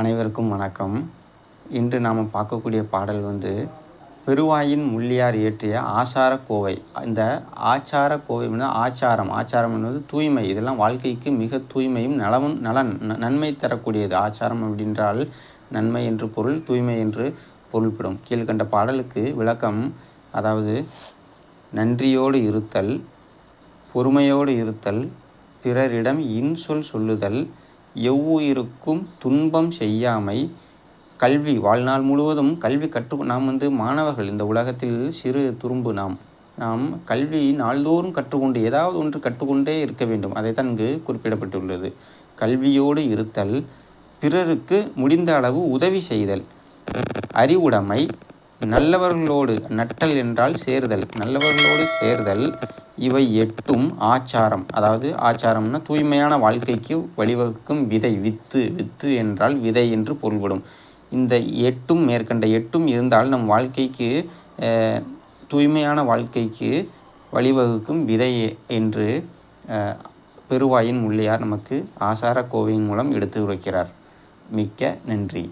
அனைவருக்கும் வணக்கம். இன்று நாம் பார்க்கக்கூடிய பாடல் வந்து பெருவாயின் முள்ளியார் இயற்றிய ஆசார கோவை. இந்த ஆச்சார கோவை வந்து ஆச்சாரம். ஆச்சாரம் என்பது தூய்மை. இதெல்லாம் வாழ்க்கைக்கு மிக தூய்மையும் நலமும் நலன் நன்மை தரக்கூடியது. ஆச்சாரம் அப்படின்றால் நன்மை என்று பொருள் தூய்மை என்று பொருள்படும். கீழ்கண்ட பாடலுக்கு விளக்கம் அதாவது நன்றியோடு இருத்தல் பொறுமையோடு இருத்தல் பிறரிடம் இன்சொல் சொல்லுதல் எவ்வுயிருக்கும் துன்பம் செய்யாமை. கல்வி வாழ்நாள் முழுவதும் கல்வி கற்று நாம் வந்து மாணவர்கள். இந்த உலகத்தில் சிறு துரும்பு நாம். நாம் கல்வி நாள்தோறும் கற்றுக்கொண்டு ஏதாவது ஒன்று கற்றுக்கொண்டே இருக்க வேண்டும். அதைத்தான் இங்கு குறிப்பிடப்பட்டுள்ளது. கல்வியோடு இருத்தல் பிறருக்கு முடிந்த அளவு உதவி செய்தல் அறிவுடைமை நல்லவர்களோடு நட்டல் என்றால் சேர்தல் நல்லவர்களோடு சேர்தல் இவை எட்டும் ஆச்சாரம். அதாவது ஆச்சாரம்னா தூய்மையான வாழ்க்கைக்கு வழிவகுக்கும் விதை வித்து வித்து என்றால் விதை என்று பொருள்படும். இந்த எட்டும் மேற்கண்ட எட்டும் இருந்தால் நம் வாழ்க்கைக்கு தூய்மையான வாழ்க்கைக்கு வழிவகுக்கும் விதை என்று பெருவாயின் முள்ளியார் நமக்கு ஆசார கோவையின் மூலம் எடுத்து உரைக்கிறார். மிக்க நன்றி.